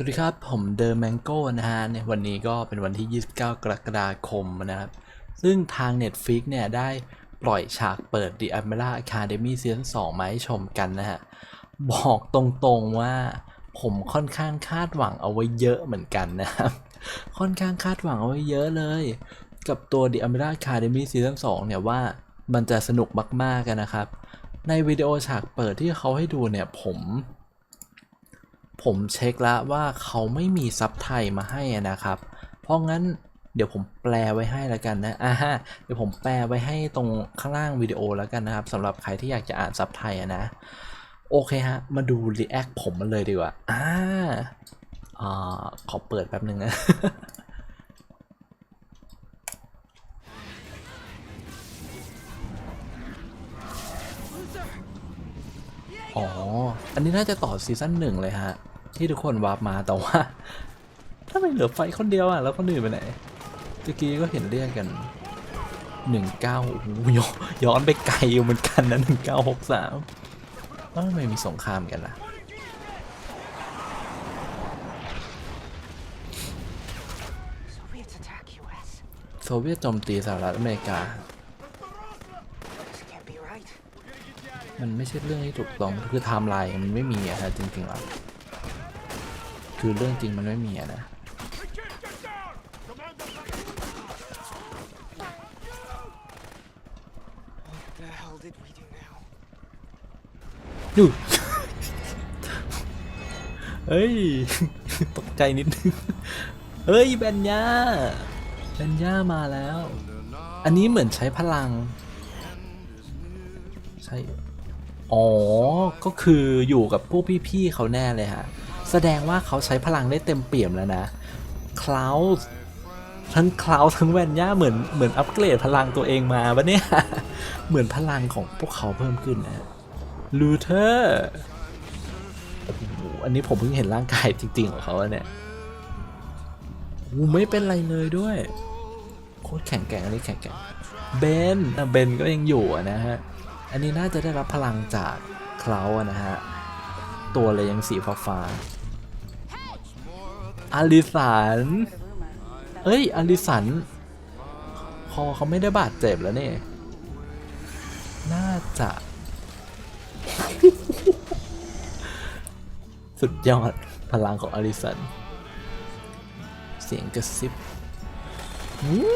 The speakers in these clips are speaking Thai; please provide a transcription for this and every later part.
สวัสดีครับ ผมเดอ m แมงโก้นะฮะในวันนี้ก็เป็นวันที่ 29 กรกฎาคมนะครับ ซึ่งทาง Netflix เนี่ย ได้ปล่อยฉากเปิด The Umbrella Academy Season 2 มาให้ชมกันนะฮะ บอกตรงๆว่าผมค่อนข้างคาดหวังเอาไว้เยอะเหมือนกันนะครับ ค่อนข้างคาดหวังเอาไว้เยอะเลย กับตัว The Umbrella Academy Season 2 เนี่ยว่ามันจะสนุกมากๆกันนะครับ ในวิดีโอฉากเปิดที่เขาให้ดูเนี่ยผม ผมเช็คแล้วว่าเขาไม่มีซับไทยมาให้นะครับ เพราะงั้นเดี๋ยวผมแปลไว้ให้แล้วกันนะอ่าฮะเดี๋ยวผมแปลไว้ให้ตรงข้างล่างวิดีโอแล้วกันนะครับสำหรับใครที่อยากจะอ่านซับไทยนะ โอเคฮะ มาดูรีแอคผมมันเลยดีกว่า อ่าอ่าขอเปิดแป๊บนึงนะอ๋อ อันนี้น่าจะต่อซีซั่นหนึ่งเลยฮะ ที่ทุกคนวาร์ปมาแต่ว่าถ้าไม่เหลือไฟคนเดียวอะแล้วคนอื่นไปไหนตะกี้ก็เห็นเรียกกันหนึ่งเก้าย้อนย้อนไปไกลอยู่เหมือนกันนะหนึ่งเก้าหกสามแล้วทำไมมีสงครามกันล่ะโซเวียตโจมตีสหรัฐอเมริกา มันไม่ใช่เรื่องที่ถูกต้องคือไทม์ไลน์มันไม่มีอะฮะจริงๆแล้ว คือเรื่องจริงมันไม่มีอะนะดูเฮ้ย ตกใจนิดนึง เฮ้ยแบนย่าแบนย่ามาแล้ว อันนี้เหมือนใช้พลัง ใช่ อ๋อ ก็คืออยู่กับพวกพี่ๆเขาแน่เลยฮะ แสดงว่าเขาใช้พลังได้เต็มเปี่ยมแล้วนะคลาวส์ทั้งคลาวทั้งแวนย่าเหมือนเหมือนอัปเกรดพลังตัวเองมาปะเนี่ย เหมือนพลังของพวกเขาเพิ่มขึ้นนะลูเทอร์โหอันนี้ผมเพิ่งเห็นร่างกายจริง ๆ ของเขาเนี่ยโอ้ไม่เป็นไรเลยด้วย โคตรแข็งแกร่งอันนี้แข็งแกร่งเบนเบนก็ยังอยู่นะฮะ อันนี้น่าจะได้รับพลังจากคลาอะนะฮะ ตัวเลยยังสีฟ้าฟ้าๆ อลิสันเอ้ยอลิสันคอเขาไม่ได้บาดเจ็บแล้วเนี่ย น่าจะ สุดยอดพลังของอลิสัน เสียงกระซิบวู้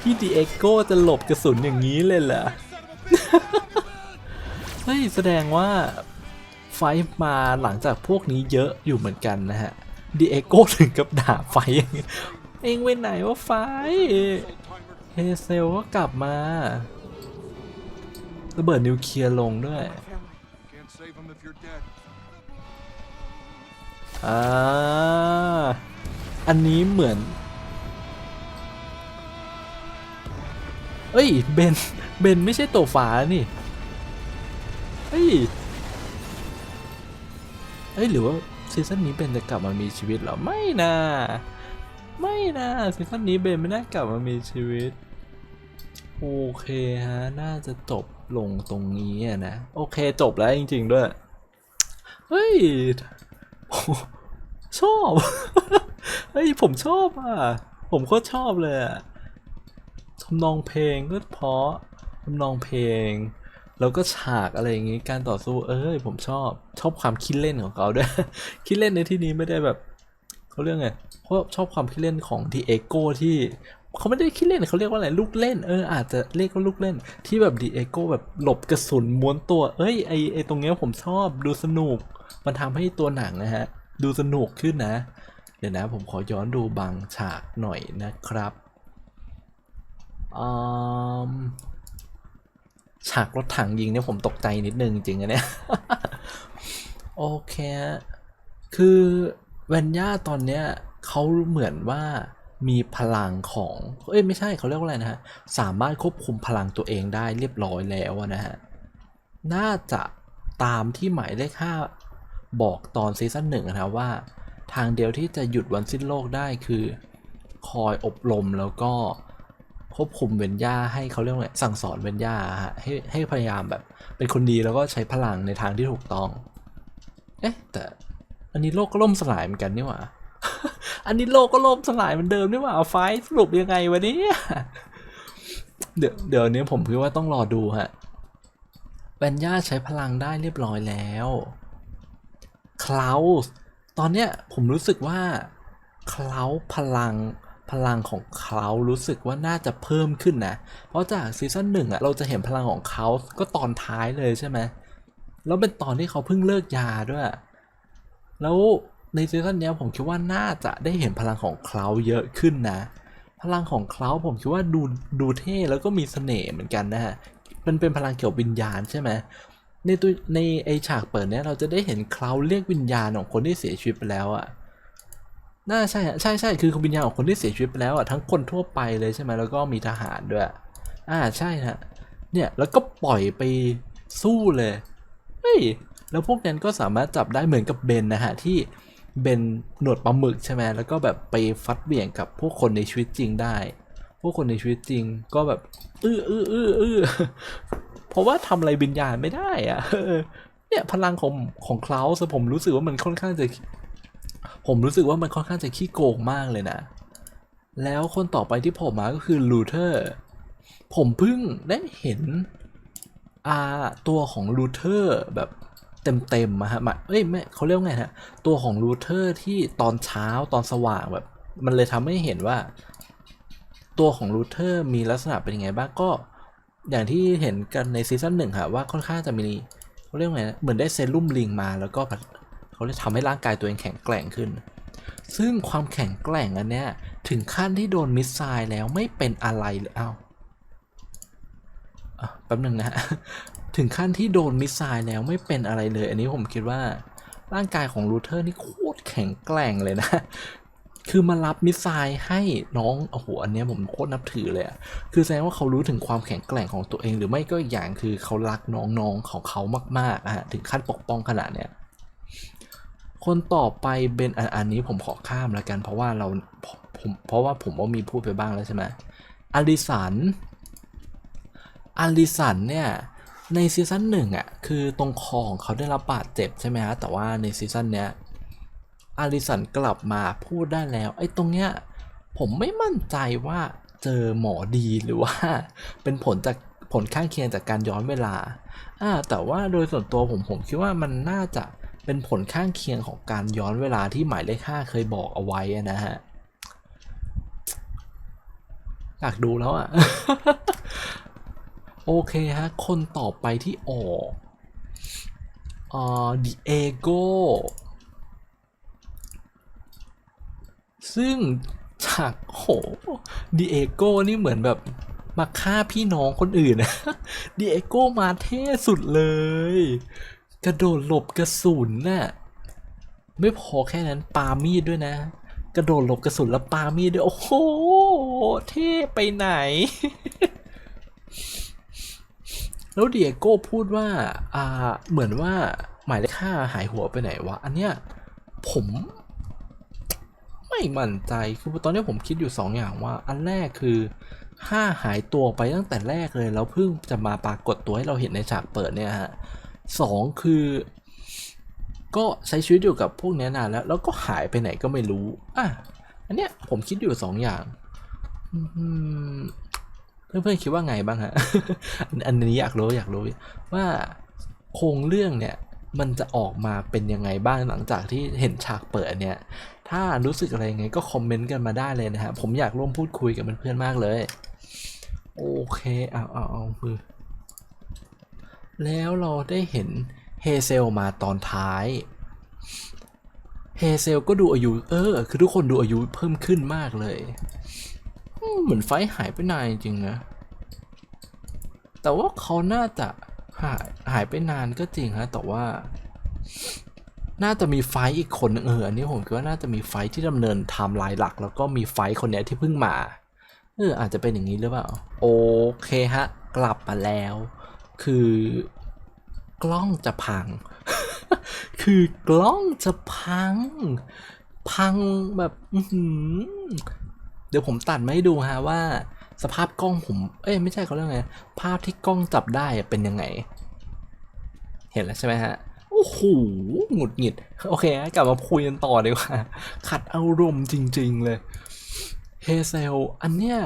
พี่ดีเอโก้จะหลบกระสุนอย่างนี้เลยเหรอ เฮ้ย แสดงว่า ฟมาหลังจากพวกนี้เยอะอยู่เหมือนกันนะฮะดีเอโก้ถึงกับด่าไฟอย่างนี้เองไปไหนว่าไฟเฮเซลก็กลับมาระเบิดนิวเคลียร์ลงด้วยอ่าอันนี้เหมือน เอ้ย เบน เบนไม่ใช่ตัวฟ้านี่เฮ้ย เอ้ยหรือว่าซีซั่นนี้เบนจะกลับมามีชีวิตเหรอ ไม่นะไม่นะซีซั่นนี้เบนไม่น่ากลับมามีชีวิต โอเคฮะ น่าจะจบลงตรงนี้อะนะ โอเคจบแล้วจริง ๆ ด้วย เฮ้ยชอบ เฮ้ย ผมชอบอะ ผมก็ชอบเลยอะทำนองเพลงก็เพราะทำนองเพลง แล้วก็ฉากอะไรอย่างงี้การต่อสู้เอ้ยผมชอบชอบความคิดเล่นของเขาด้วยคิดเล่นในที่นี้ไม่ได้แบบเขาเรียกไงเพราะชอบความคิดเล่นของดีเอโก้ที่เขาไม่ได้คิดเล่นเขาเรียกว่าอะไรลูกเล่นเอออาจจะเรียกว่าลูกเล่น ที่แบบดีเอโก้แบบหลบกระสุนม้วนตัวเอ้ยไอไอตรงเนี้ยผมชอบดูสนุก มันทำให้ตัวหนังนะฮะ ดูสนุกขึ้นนะ เดี๋ยวนะผมขอย้อนดูบางฉากหน่อยนะครับอืม ฉากรถถังยิงเนี่ยผมตกใจนิดนึงจริงๆอะเนี่ยโอเค คือแวนย่าตอนเนี้ยเขาเหมือนว่ามีพลังของ เอ้ยไม่ใช่เขาเรียกว่าอะไรนะฮะ สามารถควบคุมพลังตัวเองได้เรียบร้อยแล้วนะฮะ น่าจะตามที่หมายเลขห้าบอกตอนซีซั่นหนึ่งนะว่า ทางเดียวที่จะหยุดวันสิ้นโลกได้คือ คอยอบรมแล้วก็ ควบคุมเวนย่าให้เขาเรียกว่าไงสั่งสอนเวนย่าฮะให้ให้พยายามแบบเป็นคนดีแล้วก็ใช้พลังในทางที่ถูกต้อง เอ๊ะแต่อันนี้โลกก็ล่มสลายเหมือนกันนี่หว่า อันนี้โลกก็ล่มสลายเหมือนเดิมนี่หว่าไฟสรุปยังไงวะเนี่ยเดี๋ยวเดี๋ยวนี้ผมคิดว่าต้องรอดูฮะแวนย่าใช้พลังได้เรียบร้อยแล้วคลาวตอนเนี้ยผมรู้สึกว่าคลาวพลัง พลังของเขารู้สึกว่าน่าจะเพิ่มขึ้นนะ เพราะจากซีซั่นหนึ่งอะเราจะเห็นพลังของเขาก็ตอนท้ายเลยใช่ไหมแล้วเป็นตอนที่เขาเพิ่งเลิกยาด้วย แล้วในซีซั่นเนี้ยผมคิดว่าน่าจะได้เห็นพลังของเขาเยอะขึ้นนะ พลังของเขาผมคิดว่าดูดูเท่แล้วก็มีเสน่ห์เหมือนกันนะฮะมันเป็นพลังเกี่ยวกับวิญญาณใช่ไหมในตัวในไอฉากเปิดเนี้ยเราจะได้เห็นเคลาเรียกวิญญาณของคนที่เสียชีวิตไปแล้วอะ น่าใช่ฮะใช่ใช่คือวิญญาณของคนที่เสียชีวิตไปแล้วอะทั้งคนทั่วไปเลยใช่ไหมแล้วก็มีทหารด้วย อ่าใช่ฮะเนี่ยแล้วก็ปล่อยไปสู้เลยเฮ้ยแล้วพวกนั้นก็สามารถจับได้เหมือนกับเบนนะฮะที่เบนหนวดปลาหมึกใช่ไหมแล้วก็แบบไปฟัดเหวี่ยงกับพวกคนในชีวิตจริงได้ พวกคนในชีวิตจริงก็แบบอื้ออื้ออื้ออื้อเพราะว่าทำอะไรวิญญาณไม่ได้อะเนี่ยพลังของของคลาวส์ผมรู้สึกว่ามันค่อนข้างจะ ผมรู้สึกว่ามันค่อนข้างจะขี้โกงมากเลยนะ แล้วคนต่อไปที่ผมมาก็คือลูเทอร์ ผมเพิ่งได้เห็นอาตัวของลูเทอร์แบบเต็มๆอะฮะมาเอ้ยไม่เขาเรียกว่าไงฮะ ตัวของลูเทอร์ที่ตอนเช้าตอนสว่างแบบ มันเลยทำให้เห็นว่า ตัวของลูเทอร์มีลักษณะเป็นยังไงบ้างก็อย่างที่เห็นกันในซีซั่นหนึ่งค่ะว่าค่อนข้างจะมีเขาเรียกว่าไงนะเหมือนได้เซรุ่มลิงมาแล้วก็ เขาเลยทำให้ร่างกายตัวเองแข็งแกร่งขึ้น ซึ่งความแข็งแกร่งอันเนี้ยถึงขั้นที่โดนมิสไซล์แล้วไม่เป็นอะไรเลยอ้าวแป๊บหนึ่งนะฮะถึงขั้นที่โดนมิสไซล์แล้วไม่เป็นอะไรเลย อันนี้ผมคิดว่าร่างกายของลูเทอร์นี่โคตรแข็งแกร่งเลยนะ คือมารับมิสไซล์ให้น้อง โอ้โห อันเนี้ยผมโคตรนับถือเลยอะคือแสดงว่าเขารู้ถึงความแข็งแกร่งของตัวเอง หรือไม่ก็อีกอย่างคือเขารักน้องๆของเขามากๆอะถึงขั้นปกป้องขนาดเนี้ย คนต่อไปเป็นอันนี้ผมขอข้ามแล้วกัน เพราะว่าเราผมเพราะว่าผมว่ามีพูดไปบ้างแล้วใช่ไหมอลิสันอลิสันเนี่ยในซีซั่นหนึ่งอะคือตรงคอของเขาได้รับบาดเจ็บใช่ไหมฮะแต่ว่าในซีซั่นเนี้ยอลิสันกลับมาพูดได้แล้วไอ้ตรงเนี้ยผมไม่มั่นใจว่าเจอหมอดีหรือว่าเป็นผลจากผลข้างเคียงจากการย้อนเวลาอ่าแต่ว่าโดยส่วนตัวผมผมคิดว่ามันน่าจะ เป็นผลข้างเคียงของการย้อนเวลาที่หมายเลขห้าเคยบอกเอาไว้นะฮะอยากดูแล้วอะ โอเคฮะ คนต่อไปที่ออกอ่าดิเอโกซึ่งจากโหดิเอโกนี่เหมือนแบบมาฆ่าพี่น้องคนอื่นนะดิเอโกมาเท่สุดเลย กระโดดหลบกระสุนน่ะไม่พอแค่นั้นปามีดด้วยนะ กระโดดหลบกระสุนแล้วปามีดด้วยโอ้โหเท่ไปไหน แล้วเดียโก้พูดว่า อ่า เหมือนว่าหมายเลขห้าหายหัวไปไหนวะ อันเนี้ยผม ไม่มั่นใจคือตอนนี้ผมคิดอยู่สองอย่างว่า อันแรกคือห้าหายตัวไปตั้งแต่แรกเลยแล้วเพิ่งจะมาปรากฏตัวให้เราเห็นในฉากเปิดเนี่ยฮะ สองคือ ก็ใช้ชีวิตอยู่กับพวกนี้นานแล้ว แล้วก็หายไปไหนก็ไม่รู้ อะ อันเนี้ยผมคิดอยู่สองอย่างเพื่อนๆคิดว่าไงบ้างฮะอันอันนี้อยากรู้อยากรู้ว่าโครงเรื่องเนี่ยมันจะออกมาเป็นยังไงบ้างหลังจากที่เห็นฉากเปิดเนี่ย ถ้ารู้สึกอะไรยังไงก็คอมเมนต์กันมาได้เลยนะฮะ ผมอยากร่วมพูดคุยกับเพื่อนๆมากเลย โอเค เอาเอาเอามือ แล้วเราได้เห็นเฮเซลมาตอนท้ายเฮเซลก็ดูอายุเออ คือทุกคนดูอายุเพิ่มขึ้นมากเลย เหมือนไฟหายไปนานจริงนะ แต่ว่าเขาน่าจะหายหายไปนานก็จริงฮะ แต่ว่า น่าจะมีไฟอีกคนเออ อันนี้ผมคิดว่าน่าจะมีไฟที่ดำเนินไทม์ไลน์หลัก แล้วก็มีไฟคนเนี้ยที่เพิ่งมา เอออาจจะเป็นอย่างนี้หรือเปล่า โอเคฮะ กลับมาแล้ว คือกล้องจะพัง คือกล้องจะพัง พังแบบเดี๋ยวผมตัดมาให้ดูฮะว่า สภาพกล้องผม เอ้ยไม่ใช่เขาเรียกไง ภาพที่กล้องจับได้เป็นยังไง เห็นแล้วใช่ไหมฮะโอ้โหหงุดหงิด โอเคกลับมาคุยกันต่อดีกว่า ขัดอารมณ์จริง ๆ เลยเฮเซลอันเนี้ย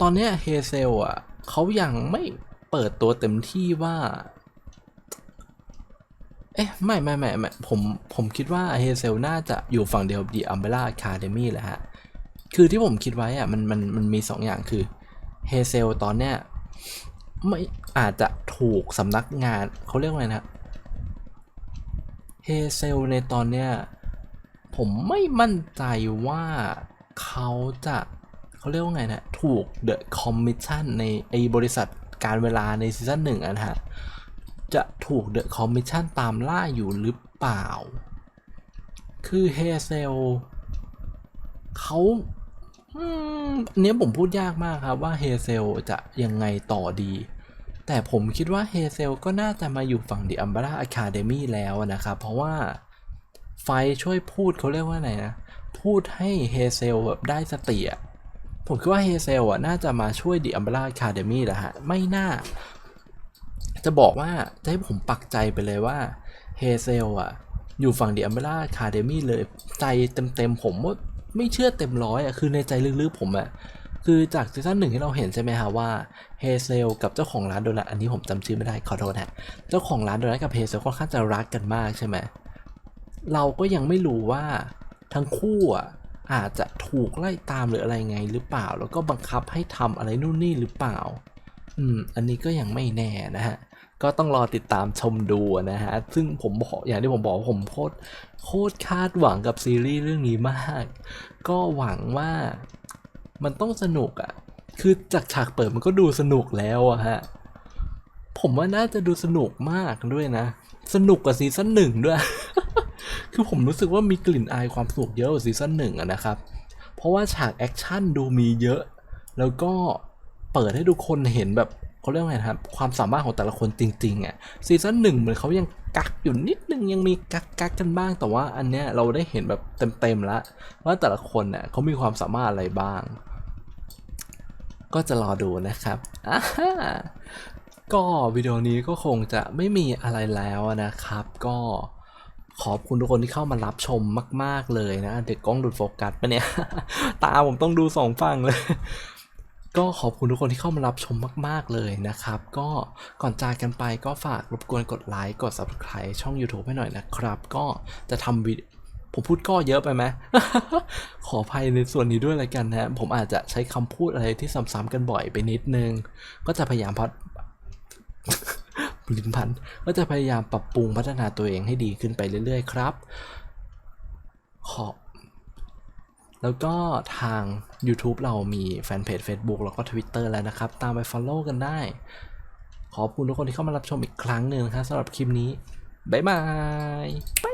ตอนเนี้ยเฮเซลอะเขายังไม่เปิดตัวเต็มที่ว่า เอ๊ะ ไม่ไม่ไม่ไม่ผมผมคิดว่าเฮเซลน่าจะอยู่ฝั่งเดียวกับดีอัมเบล่าคาเดมี่แหละฮะ คือที่ผมคิดไว้อะมันมันมันมีสองอย่างคือเฮเซลตอนเนี้ยไม่อาจจะถูกสำนักงานเขาเรียกว่าไงนะเฮเซลในตอนเนี้ยผมไม่มั่นใจว่าเขาจะ เขาเรียกว่าไงนะ ถูกเดอะคอมมิชชั่นในไอบริษัทการเวลาในซีซั่นหนึ่งอะนะฮะ จะถูกเดอะคอมมิชชั่นตามล่าอยู่หรือเปล่า คือเฮเซลเขาอันเนี้ยผมพูดยากมากครับว่าเฮเซลจะยังไงต่อดี แต่ผมคิดว่าเฮเซลก็น่าจะมาอยู่ฝั่ง The Umbrella Academy แล้วนะครับ เพราะว่าไฟช่วยพูดเขาเรียกว่าไงนะ พูดให้เฮเซลแบบได้สติอะ ผมคิดว่าเฮเซลอะน่าจะมาช่วย The Umbrella Academy แหละฮะ ไม่น่า จะบอกว่าจะให้ผมปักใจไปเลยว่าเฮเซลอะ อยู่ฝั่งเดียมเบล่าคาเดมี่เลยใจเต็มๆผมว่าไม่เชื่อเต็มร้อยอะคือในใจลึกๆผมอะคือจากซีซั่นหนึ่งที่เราเห็นใช่ไหมฮะว่าเฮเซลกับเจ้าของร้านโดนัทอันนี้ผมจำชื่อไม่ได้ขอโทษฮะเจ้าของร้านโดนัทกับเฮเซลค่อนข้างจะรักกันมากใช่ไหมเราก็ยังไม่รู้ว่าทั้งคู่อะ อาจจะถูกไล่ตามหรืออะไรไงหรือเปล่า แล้วก็บังคับให้ทำอะไรนู่นนี่หรือเปล่า อืม อันนี้ก็ยังไม่แน่นะฮะ ก็ต้องรอติดตามชมดูนะฮะ ซึ่งผมบอกอย่างที่ผมบอกว่าผมโคตรโคตรคาดหวังกับซีรีส์เรื่องนี้มาก ก็หวังว่ามันต้องสนุกอะ่ะ คือจากฉากเปิดมันก็ดูสนุกแล้วอะฮะ ผมว่าน่าจะดูสนุกมากด้วยนะ สนุกกว่าซีซั่นหนึ่งด้วย คือผมรู้สึกว่ามีกลิ่นอายความสนุกเยอะกว่าซีซั่นหนึ่งนะครับ เพราะว่าฉากแอคชั่นดูมีเยอะ แล้วก็เปิดให้ทุกคนเห็นแบบเขาเรียกว่าไงครับ ความสามารถของแต่ละคนจริงๆอะซีซั่นหนึ่งเหมือนเขายังกักอยู่นิดนึงยังมีกักกักกันบ้าง แต่ว่าอันเนี้ยเราได้เห็นแบบเต็มๆแล้วว่าแต่ละคนน่ะเขามีความสามารถอะไรบ้าง ก็จะรอดูนะครับ ก็วิดีโอนี้ก็คงจะไม่มีอะไรแล้วนะครับ ก็ขอบคุณทุกคนที่เข้ามารับชมมาก ๆ เลยนะ เด็กกล้องดูดโฟกัสปะเนี่ย ตาผมต้องดูสองฝั่งเลย ก็ขอบคุณทุกคนที่เข้ามารับชมมาก ๆ เลยนะครับ ก็ก่อนจากกันไปก็ฝากรบกวนกดไลค์ กด subscribe ช่อง YouTube ให้หน่อยนะครับ ก็จะทำวิดผมพูดก็เยอะไปไหม ขออภัยในส่วนนี้ด้วยเลยกันนะ ผมอาจจะใช้คำพูดอะไรที่ซ้ำๆกันบ่อยไปนิดนึง ก็จะพยายามพัด ลิ้นพันก็จะพยายามปรับปรุงพัฒนาตัวเองให้ดีขึ้นไปเรื่อย ๆ ครับขอบแล้วก็ทาง YouTube เรามีแฟนเพจ Facebook แล้วก็ Twitter แล้วนะครับ ตามไป Follow กันได้ ขอบคุณทุกคนที่เข้ามารับชมอีกครั้งหนึ่งนะครับสำหรับคลิปนี้ บ๊ายบายบาย